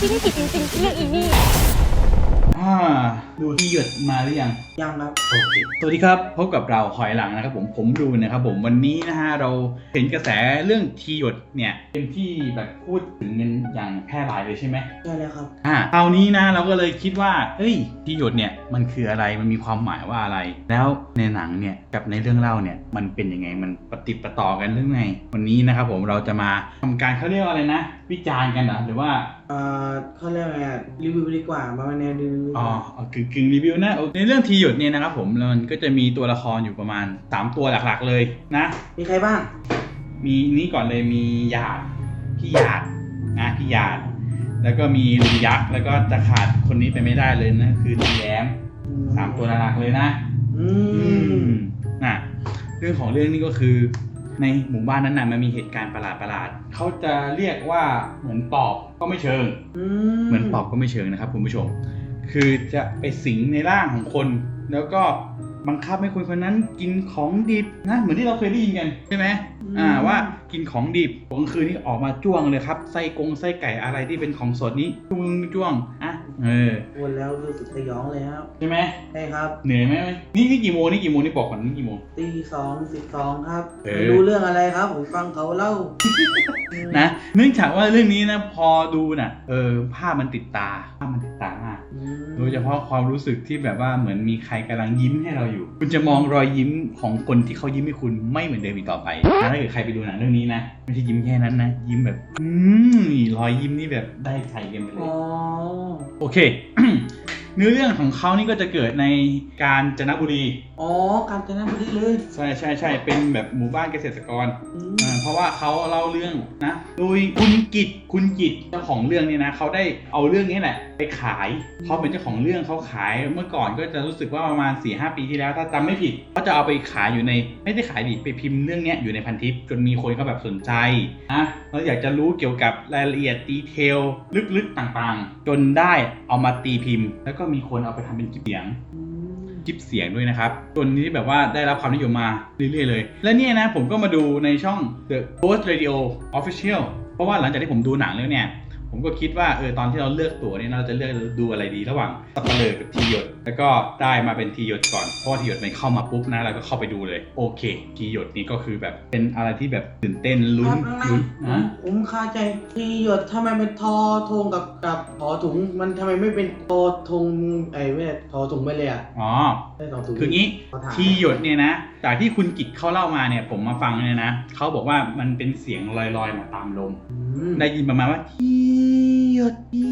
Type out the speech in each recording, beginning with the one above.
พี่ไม่ผิดจริงๆเรื่องอีนี่ อ่าดูที่หยดมาหรือยังยังครับโอเคสวัสดีครับพบกับเราหอยหลังนะครับผมผมดูนะครับผมวันนี้นะฮะเราเห็นกระแสเรื่องทีหยดเนี่ยเป็นที่แบบพูดถึงกันอย่างแพร่หลายเลยใช่ไหมใช่แล้วครับ อ่าคราวนี้นะเราก็เลยคิดว่าเอ้ยทีหยดเนี่ยมันคืออะไรมันมีความหมายว่าอะไร แล้วในหนังเนี่ยกับในเรื่องเล่าเนี่ยมันเป็นยังไงมันปฏิดประต่อกันหรือไงวันนี้นะครับผมเราจะมาทำการเขาเรียกว่าอะไรนะ วิจารณ์กันเหรอหรือว่า เอ่อเขาเรียกว่าไงอะรีวิวดีกว่ามาแนวรีวิวดีกอ๋อว่าเอากึ่งกึ่งรีวิวนะในเรื่องทีหยดเนี่ยนะครับผมมันก็จะมีตัวละครอยู่ประมาณ 3 ตัวหลักๆเลยนะ มีใครบ้าง มีนี่ก่อนเลยมีหยาดพี่หยาดนะพี่หยาด แล้วก็มีลุงยักษ์แล้วก็จะขาดคนนี้ไปไม่ได้เลยนะคือลุงแย้มสามตัวหลักๆเลยนะ อือืมมน่ะเรื่องของเรื่องนี้ก็คือ ในหมู่บ้านนั้นน่ะมันมีเหตุการณ์ประหลาดๆเขาจะเรียกว่าเหมือนปอบก็ไม่เชิงอืเหมือนปอบก็ไม่เชิงนะครับคุณผู้ชม คือจะไปสิงในร่างของคน แล้วก็ บังคับให้คนคนนั้นกินของดิบนะเหมือนที่เราเคยได้ยินกันใช่ไหมอ่าว่ากินของดิบกลางคืนนี่ออกมาจ้วงเลยครับไส้กงไส้ไก่อะไรที่เป็นของสดนี้จ้วงจ้วงอะเออพูดแล้วรู้สึกสยองเลยครับใช่ไหมใช่ครับเหนื่อยไหมนี่นี่กี่โมงนี่กี่โมงนี่บอกก่อนนี่กี่โมงตีสองสิบสองครับเออไม่รู้เรื่องอะไรครับผมฟังเขาเล่านะเนื่องจากว่าเรื่องนี้นะพอดูน่ะเออภาพมันติดตาภาพมันติดตามากอืม โดยเฉพาะความรู้สึกที่แบบว่าเหมือนมีใครกำลังยิ้มให้เราอยู่ คุณจะมองรอยยิ้มของคนที่เขายิ้มให้คุณไม่เหมือนเดิมอีกต่อไปถ้าเกิดใครไปดูหนังเรื่องนี้นะไม่ใช่ยิ้มแค่นั้นนะ ยิ้มแบบอืมรอยยิ้มนี่แบบได้ใจกันไปเลอ๋ยอโอเคเนื้อเรื่องของเขานี่ก็จะเกิดในกาญจนบุรี อ๋อ การจะนั่งพอดีเลย ใช่ใช่ใช่เป็นแบบหมู่บ้านเกษตรกรอืมอ่าเพราะว่าเขาเล่าเรื่องนะ โดยคุณกิตคุณกิตเจ้าของเรื่องเนี่ยนะเขาได้เอาเรื่องนี้แหละ ไปขายเขาเป็นเจ้าของเรื่องเขาขายเมื่อก่อนก็จะรู้สึกว่าประมาณ4ีหปีที่แล้ว ถ้าจำไม่ผิดเขาจะเอาไปขายอยู่ใน ไม่ได้ขายดิไปพิมพ์เรื่องเนี้ยอยู่ในพันทิปจนมีคนเขาแบบสนใจนะแล้วอยากจะรู้เกี่ยวกับรายละเอียดดีเทลลึกๆต่างๆ จนได้เอามาตีพิมพ์ แล้วก็มีคนเอาไปทำเป็นคลิปเสียงคลิปเสียงด้วยนะครับจนนี้แบบว่าได้รับความนิยมมาเรื่อยๆเลย และเนี่ยนะผมก็มาดูในช่อง The Ghost Radio Official เพราะว่าหลังจากที่ผมดูหนังแล้วเนี่ย ผมก็คิดว่าเออตอนที่เราเลือกตั๋วเนี่ยเราจะเลือกดูอะไรดีระหว่างสับปะเลอกับทีหยด แล้วก็ได้มาเป็นทีหยดก่อนเพราะว่าทีหยดมันเข้ามาปุ๊บนะเราก็เข้าไปดูเลยโอเค ทีหยดนี่ก็คือแบบเป็นอะไรที่แบบตื่นเต้นลุ้นครับข้างในลุ้นผมนะผมคาใจทีหยดทำไมเป็นทอทงกับกับทอถุงมันทำไมไม่เป็นทอทงไอ้ไม่ใช่ทอถุงไปเลยอะอ๋อได้สองถุงคืองี้ขอถามทีหยดเนี่ยนะจากที่คุณกิจเขาเล่ามาเนี่ย ผมมาฟังเนี่ยนะเขาบอกว่ามันเป็นเสียงลอยๆมาตามลมอืมได้ยินประมาณว่าทีหยดที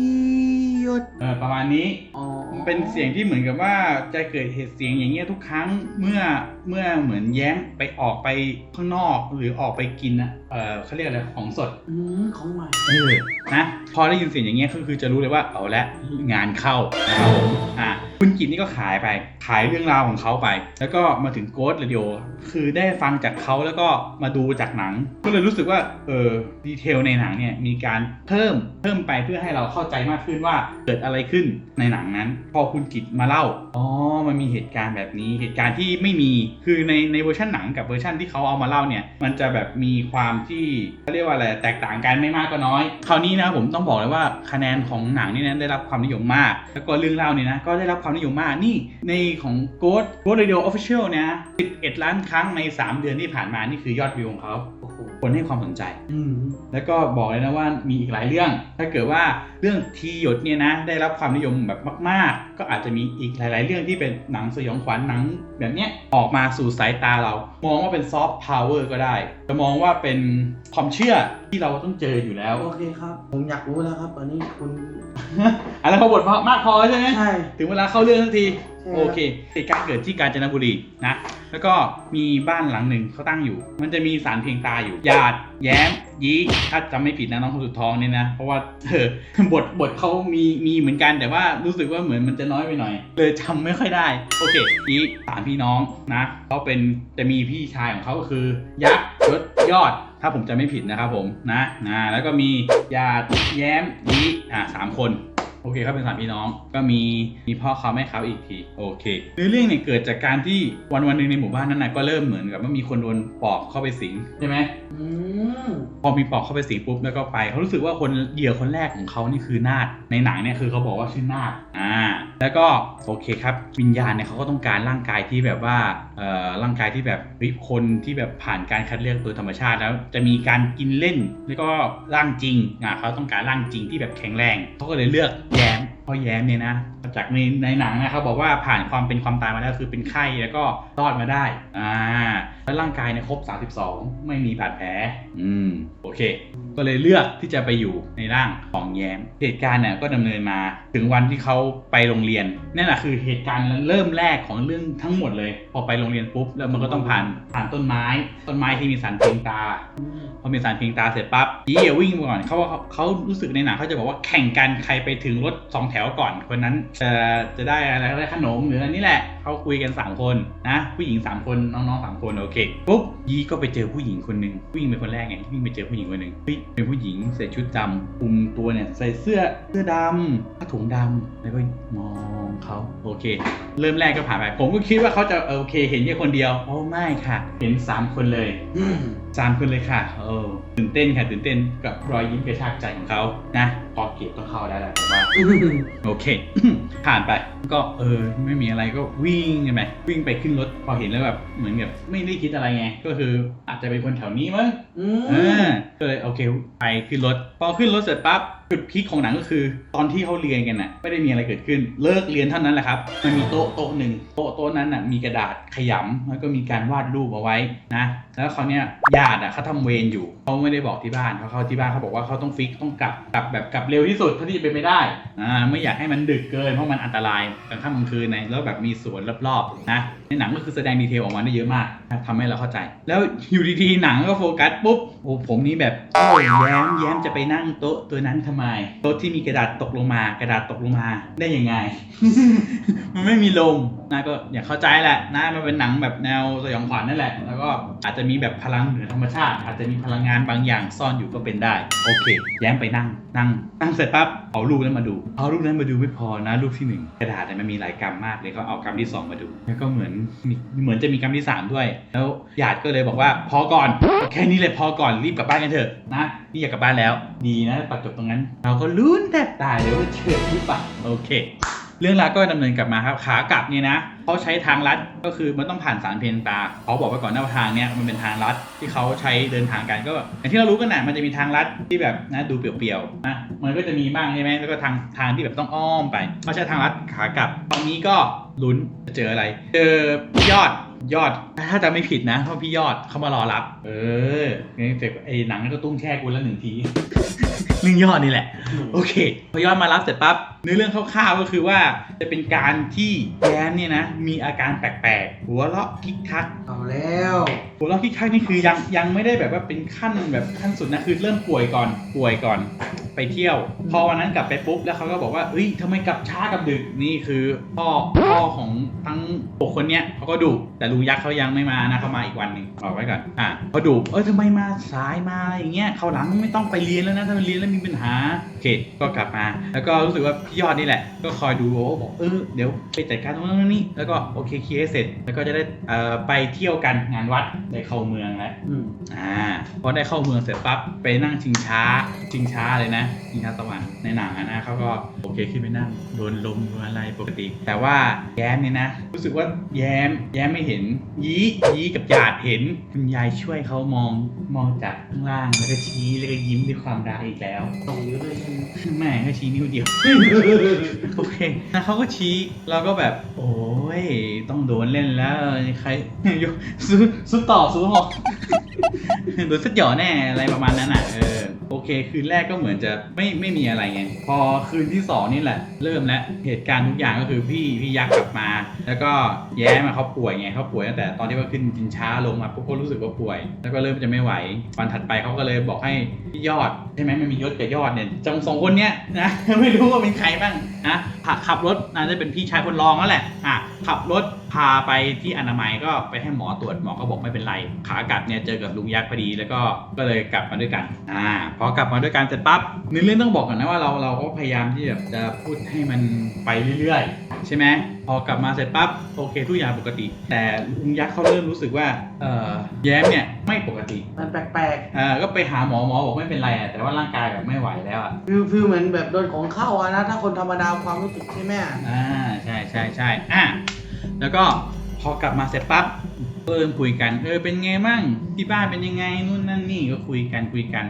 หยดเออประมาณนี้อ๋อมันเป็นเสียงที่เหมือนกับว่าจะเกิดเหตุเสียงอย่างเงี้ยทุกครั้งเมื่อเมื่อเหมือนแย้มไปออกไปข้างนอกหรือออกไปกินอะเออเขาเรียกอะไรของสดอืมของใหม่เออนะพอได้ยินเสียงอย่างเงี้ยก็คือจะรู้เลยว่าเอาละงานเข้านะครับผมอะ คุณกิจนี่ก็ขายไป ขายเรื่องราวของเขาไป แล้วก็มาถึงโกดเรดิโอคือได้ฟังจากเขาแล้วก็มาดูจากหนัง ก็เลยรู้สึกว่า เออ ดีเทลในหนังเนี่ย มีการเพิ่ม เพิ่มไปเพื่อให้เราเข้าใจมากขึ้นว่าเกิดอะไรขึ้นในหนังนั้น พอคุณกิจมาเล่า อ๋อ มันมีเหตุการณ์แบบนี้ เหตุการณ์ที่ไม่มี คือในในเวอร์ชันหนังกับเวอร์ชันที่เขาเอามาเล่าเนี่ย มันจะแบบมีความที่เขาเรียกว่าอะไร แตกต่างกันไม่มากก็น้อย คราวนี้นะผมต้องบอกเลยว่าคะแนนของหนังนี่นะได้รับความนิยมมาก แล้วก็เรื่องเล่าเนี่ยนะ ก็ได้รับความนิยมมาก นี่ในของ Ghost Ghost Radio Official เนี่ยนะ 11 ล้านครั้งใน 3 เดือนที่ผ่านมา นี่คือยอดวิวของเขาโอ้โหคนให้ความสนใจอืมแล้วก็บอกเลยนะว่ามีอีกหลายเรื่อง ถ้าเกิดว่าเรื่องทีหยดเนี่ยนะ ได้รับความนิยมแบบมาก ๆ ก็อาจจะมีอีกหลาย ๆ เรื่องที่เป็นหนังสยองขวัญหนัง แบบเนี้ยออกมาสู่สายตาเรา มองว่าเป็นซอฟต์พาวเวอร์ก็ได้ จะมองว่าเป็นความเชื่อที่เราต้องเจออยู่แล้ว โอเคครับ ผมอยากรู้แล้วครับตอนนี้คุณ อะไรพอบทมากพอใช่ไหมใช่ ถึงเวลาเข้าเรื่องทันที ใช่โอเคเหตุการณ์เกิดที่กาญจนบุรีนะ แล้วก็มีบ้านหลังหนึ่งเขาตั้งอยู่ มันจะมีสารเพียงตาอยู่หยาด แย้ม ยีถ้าจำไม่ผิดนะน้องคนสุดท้องเนี่ยนะเพราะว่าเออบทบทเขามีมีเหมือนกันแต่ว่ารู้สึกว่าเหมือนมันจะน้อยไปหน่อย เลยจำไม่ค่อยได้ โอเคยีสามพี่น้องนะเขาเป็นจะมีพี่ชายของเขาก็คือ ยักษ์ยศยอด ถ้าผมจะไม่ผิดนะครับผมนะนะแล้วก็มียาดแย้มยีอ่าสามคน โโอเคเขาเป็นสามพี่น้องก็มีมีพ่อเขาแม่เขาอีกทีโอเคเนื้อเรื่องเนี่ยเกิดจากการที่วันวันหนึ่งในหมู่บ้านนั้นนะก็เริ่มเหมือนกับว่ามีคนโดนปอบเข้าไปสิงใช่ไหมอืมพอมีปอบเข้าไปสิงปุ๊บแล้วก็ไปเขารู้สึกว่าคนเหยื่อคนแรกของเขานี่คือนาดในหนังเนี่ยคือเขาบอกว่าชื่อนาดอ่าแล้วก็โอเคครับวิญญาณเนี่ยเขาก็ต้องการร่างกายที่แบบว่าเอ่อร่างกายที่แบบเฮ้ยคนที่แบบผ่านการคัดเลือกโดยธรรมชาติแล้ว จะมีการกินเล่น แล้วก็ร่างจริงอ่าเขาต้องการร่างจริงที่แบบแข็งแรงเขาก็เลยเลือกแย้มเพราะแย้มเนี่ยนะจากในในหนังนะเขาบอกว่าผ่านความเป็นความตายมาแล้วคือเป็นไข้แล้วก็รอดมาได้อ่า แล้วร่างกายเนี่ยครบ 32 ไม่มีบาดแผล อืม โอเค ก็เลยเลือกที่จะไปอยู่ในร่างของแย้ม เหตุการณ์เนี่ยก็ดำเนินมาถึงวันที่เขาไปโรงเรียนนั่นแหละคือเหตุการณ์เริ่มแรกของเรื่องทั้งหมดเลย พอไปโรงเรียนปุ๊บแล้วมันก็ต้องผ่านผ่านต้นไม้ ต้นไม้ที่มีสันเพียงตา พอมีสารเพียงตาเสร็จปั๊บยี่อะวิ่งมาก่อนเขาว่าเขาเขารู้สึกในหนังเขาจะบอกว่าแข่งกันใครไปถึงรถสองแถวก่อนคนนั้นจะจะได้อะไรได้ขนมหรืออันนี้แหละเขาคุยกันสามคนนะผู้หญิงสามคนน้องๆสามคนโอเคปุ๊บยี่ก็ไปเจอผู้หญิงคนหนึ่งวิ่งเป็นคนแรกไงวิ่งไปเจอผู้หญิงคนหนึ่งเฮ้ยเป็นผู้หญิงใส่ชุดดำคุมตัวเนี่ยใส่เสื้อเสื้อดำผ้าถุงดำแล้วก็มองเขาโอเค เริ่มแรกก็ผ่านไปผมก็คิดว่าเขาจะโอเค เห็นแค่คนเดียวโอ้ไม่ค่ะ เห็นสามคนเลย สามคนเลยค่ะเออตื่นเต้นค่ะตื่นเต้นกับรอยยิ้มกระชากใจของเขานะพอเก็บก็เข้าได้แล้วผมว่าโอเค ผ่านไปก็เออไม่มีอะไรก็วิ่งใช่ไหมวิ่งไปขึ้นรถพอเห็นแล้วแบบเหมือนแบบไม่ได้คิดอะไรไง ก็คืออาจจะเป็นคนแถวนี้มั้งอืเอมอก็เลยโอเคไปขึ้นรถพอขึ้นรถเสร็จปั๊บ จุดพีคของหนังก็คือ ตอนที่เขาเรียนกันน่ะไม่ได้มีอะไรเกิดขึ้นเลิกเรียนเท่านั้นแหละครับ มันมีโต๊ะโต๊ะหนึ่งโต๊ะโต๊ะนั้นน่ะมีกระดาษขยำแล้วก็มีการวาดรูปเอาไว้นะแล้วเขาเนี่ยญาติอะเขาทำเวรอยู่เขาไม่ได้บอกที่บ้านเขาเข้าที่บ้านเขาบอกว่าเขาต้องฟิกต้องกลับกลับแบบกลับเร็วที่สุดเท่าที่จะเป็นไปได้อ่าไม่อยากให้มันดึกเกินเพราะมันอันตรายกลางค่ำกลางคืนนะแล้วแบบมีสวนรอบๆนะในหนังก็คือแสดงดีเทลออกมาได้เยอะมากทำให้เราเข้าใจ แล้วอยู่ดีๆหนังก็โฟกัสปุ๊บโอ้ผมนี่แบบโอ้ยแย้มแย้มจะไปนั่งโต๊ะตัวนั้นทำไม โต๊ะที่มีกระดาษตกลงมากระดาษตกลงมาได้ยังไง มันไม่มีลมนะก็อย่าเข้าใจแหละนะมันเป็นหนังแบบแนวสยองขวัญนั่นแหละ แล้วก็อาจจะมีแบบพลังเหนือธรรมชาติ อาจจะมีพลังงานบางอย่างซ่อนอยู่ก็เป็นได้ โอเค แย้มไปนั่ง นั่ง นั่งเสร็จปั๊บเอารูปนั้นมาดู เอารูปนั้นมาดูไม่พอนะรูปที่หนึ่งกระดาษเนี่ยมันมีหลายกรรมมากเลยเขาเอากรรมที่สองมาดู แล้วก็เหมือนเหมือนจะมีกรรมที่สามด้วย แล้วญาติก็เลยบอกว่าพอก่อนแค่นี้เลยพอก่อนรีบกลับบ้านกันเถอะนะนี่อยากกลับบ้านแล้ว ดีนะตัดจบตรงนั้น เราก็ลุ้นแทบตายเลยว่าเชื่อหรือเปล่าโอเค เรื่องราวก็ดำเนินกลับมาครับขากลับเนี่ยนะเขาใช้ทางลัดก็คือมันต้องผ่านสารเพนตาเขาบอกไว้ก่อนหน้าทางเนี้ยมันเป็นทางลัดที่เขาใช้เดินทางกันก็อย่างที่เรารู้กันนะมันจะมีทางลัดที่แบบนะดูเปลี่ยวๆนะมันก็จะมีบ้างใช่ไหมแล้วก็ทางทางที่แบบต้องอ้อมไปเขาใช้ทางลัดขากลับ ตอนนี้ก็ลุ้นจะเจออะไร เจอยอดยอด ถ้าจะไม่ผิดนะเพราะพี่ยอดเขามารอรับ เออเนี่เสร็จไอ้หนังก็ตุ้งแช่กูแล้วหนึ่งที เรื่องยอดนี่แหละ โอเค พอยอดมารับเสร็จปั๊บเนื้อเรื่องคร่าวๆก็คือว่าจะเป็นการที่แย้มเนี่ยนะ มีอาการแปลกๆ หัวเราะคิกคัก เอาแล้วหัวเราะคิกคักนี่คือยังยังไม่ได้แบบว่าเป็นขั้นแบบขั้นสุดนะคือเริ่มป่วยก่อนป่วยก่อน ไปเที่ยว พอวันนั้นกลับไปปุ๊บแล้วเขาก็บอกว่าเอ้ยทำไมกลับช้ากลับดึกนี่คือพ่อพ่อของ ทั้งหกคนเนี้ยเขาก็ดุแต่ลุงยักษ์เขายังไม่มานะเขามาอีกวันหนึ่งบอกไว้ก่อนอะเขาดุเออทำไมมาสายมาอย่างเงี้ยเขาหลังไม่ต้องไปเรียนแล้วนะถ้าไปเรียนแล้วมีปัญหาอเคก็กลับมา แล้วก็รู้สึกว่าพี่ยอดนี่แหละ ก็คอยดูโอ้บอกเออเดี๋ยวไปจัดการตรงนั้นตรงนี้แล้วก็โอเคเคลียร์ให้เสร็จ แล้วก็จะได้เอ่อไปเที่ยวกันงานวัดได้เข้าเมืองแล้วอืมอ่าพอได้เข้าเมืองเสร็จปั๊บไปนั่งชิงช้าชิงช้าเลยนะชิงช้าสวรรค์ในหนังอะนะเขาก็โอเคขึ้นไปนั่งโดนลมโดนอะไรปกติ แต่ว่าแย้มเนี่ยนะ รู้สึกว่าแย้ม แย้มไม่เห็น ยี้ยี้กับหยาดเห็นคุณยายช่วยเขามองมองจากข้างล่างแล้วก็ชี้แล้วก็ยิ้มด้วยความรักอีกแล้วส่งเยอะเลยใช่ไหมแม่ก็ชี้นิ้วเดียว โอเคนะเขาก็ชี้ เราก็แบบ โอ้ ย ต้องโดนเล่นแล้ว ใครซื้อซื้อต่อซื้อหอกโดนสักหย่อแน่อะไรประมาณนั้นอะเออโอเค คืนแรกก็เหมือนจะไม่ไม่มีอะไรไง พอคืนที่สองนี่แหละ เริ่มแล้วเหตุการณ์ทุกอย่างก็คือพี่พี่ยักษ์กลับมา แล้วก็แย้มาเขาป่วยไงเขาป่วยตั้งแต่ตอนที่ว่าขึ้นจินช้าลงมาปุ๊บก็รู้สึกว่าป่วย แล้วก็เริ่มจะไม่ไหววันถัดไปเขาก็เลยบอกให้พี่ยอดใช่ไหมมันมียศกับยอดเนี่ยจงสองคนเนี้ยนะไม่รู้ว่าเป็นใครบ้างนะขับรถน่าจะเป็นพี่ชายคนรองนั่นแหละอะขับรถพาไปที่อนามัยก็ไปให้หมอตรวจหมอก็บอกไม่เป็นไร ขากลับเนี่ยเจอกับลุงยักษ์พอดีแล้วก็ก็เลยกลับมาด้วยกันอ่าพอกลับมาด้วยกันเสร็จปั๊บในเรื่องต้องบอกก่อนนะว่าเราเราก็พยายามที่แบบจะพูดให้มันไปเรื่อยๆ ใช่ไหมพอกลับมาเสร็จปั๊บโอเคทุกอย่างปกติ แต่ลุงยักษ์เขาเริ่มรู้สึกว่าเออแย้มเนี่ยไม่ปกติมันแปลกเออก็ไปหาหมอหมอบอกไม่เป็นไรอะแต่ว่าร่างกายแบบไม่ไหวแล้วอะๆฟิลฟิลเหมือนแบบโดนของเข้าอะนะ ถ้าคนธรรมดาความรู้สึกใช่ไหมอ่าใช่ใช่ใช่อะ แล้วก็พอกลับมาเสร็จปั๊บเริ่มคุยกัน เออเป็นไงมั่งที่บ้านเป็นยังไงนู่นนั่นนี่ก็คุยกันคุยกัน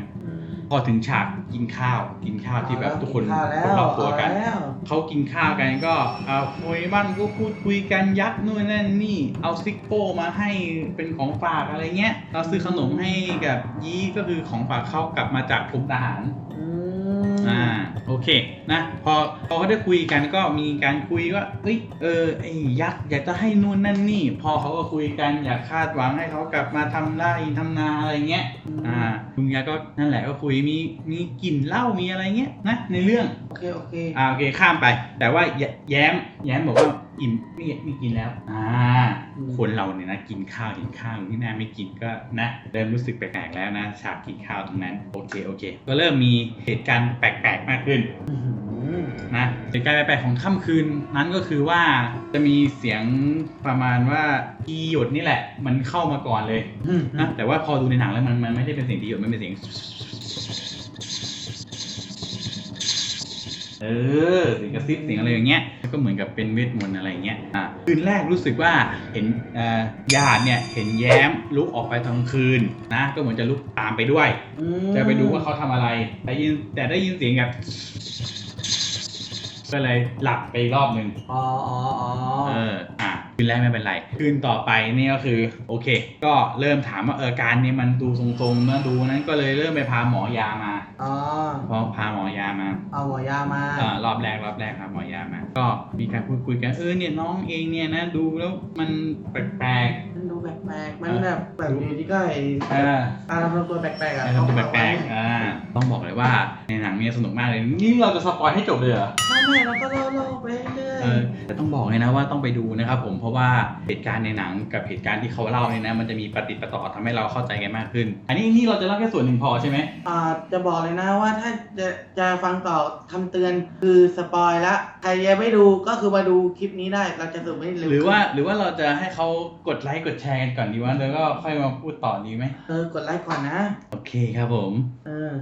พอถึงฉากกินข้าวกินข้าวที่แบบทุกคนเอาแล้วคนรอบตัวกันเอาแล้ว เขากินข้าวกันก็เอาคุยบ้านก็พูดคุยกันยักษ์นู่นนั่นนี่ เอาซิกโป้มาให้เป็นของฝากอะไรเงี้ย เราซื้อขนมให้กับยี่ก็คือของฝากเขากลับมาจากกรมทหาร อืมอ่าโอเคนะพอพอเขาได้คุยกันก็มีการคุยว่าเอ้ยเออไอ้ยักษ์อยากจะให้นู่นนั่นนี่ พอเขาก็คุยกันอยากคาดหวังให้เขากลับมาทำไร่ทำนาอะไรเงี้ยอ่าลุงยักษ์ก็นั่นแหละก็คุยมีมีกลิ่นเหล้ามีอะไรเงี้ยนะในเรื่อง โอเคโอเคอ่าโอเคข้ามไป แต่ว่าแยแย้มแย้มบอกว่าอิ่มไม่ไม่กินแล้วอ่า คนเราเนี่ยนะกินข้าวเห็นข้าวที่หน้าไม่กินก็นะเริ่มรู้สึกแปลกๆแล้วนะฉากกินข้าวตรงนั้นโอเคโอเค ก็เริ่มมีเหตุการณ์แปลกๆมากขึ้นอื้อหือนะเหตุการณ์แปลกๆของค่ำคืนนั้นก็คือว่าจะมีเสียงประมาณว่าอีหยดนี่แหละ มันเข้ามาก่อนเลยอืมนะแต่ว่าพอดูในหนังแล้วมันมันไม่ได้เป็นเสียงที่หยดมันเป็นเสียง เออเสียงกระซิบเสียงอะไรอย่างเงี้ยแล้วก็เหมือนกับเป็นเวทมนต์อะไรอย่างเงี้ยอะคืนแรกรู้สึกว่าเห็นเอ่อญาติเนี่ยเห็นแย้มลุกออกไปตอนกลางคืนนะ ก็เหมือนจะลุกตามไปด้วยอืมจะไปดูว่าเขาทำอะไรแต่ยินแต่ได้ยินเสียงแบบ ก็เลยหลับไปอีกรอบหนึ่งอ๋ออ๋ออ๋อเอออะคืนแรกไม่เป็นไร คืนต่อไปนี่ก็คือโอเค ก็เริ่มถามว่าเออการนี้มันดูทรงๆนะดูนั้นก็เลยเริ่มไปพาหมอยามาอ๋อพอพาหมอยามา เอาหมอยามาอ่ารอบแรกรอบแรกพาหมอยามา ก็มีการพูดคุยกันเออเนี่ยน้องเองเนี่ยนะดูแล้วมันแปลกมันดู แปลกๆมันแบบแบบอยู่ที่ก็ไอ้ๆเอออารมณ์ตัวแปลกๆอะไอ้ทำตัวแปลกๆอ่า ต้องบอกเลยว่าในหนังเนี่ยสนุกมากเลย นี่เราจะสปอยให้จบเลยเหรอ ไม่ไม่เราก็เล่าเล่าไปเรื่อยเออแต่ต้องบอกเลยนะว่าต้องไปดูนะครับผม เพราะว่าเหตุการณ์ในหนังกับเหตุการณ์ที่เขาเล่าเนี่ยนะ มันจะมีปฏิดประต่อทำให้เราเข้าใจกันมากขึ้น อันนี้นี่เราจะเล่าแค่ส่วนหนึ่งพอใช่ไหมอ่าจะบอกเลยนะว่าถ้าจะจะฟังต่อคำเตือนคือสปอยละใครยังไม่ดูก็คือมาดูคลิปนี้ได้เราจะสรุปให้เร็วหรือว่าหรือว่าเราจะให้เขากดไลค์กดแชร์กันก่อนดีวะแล้วก็ค่อยมาพูดต่อดีไหมเออกดไลค์ก่อนนะ โอเคครับผม เออ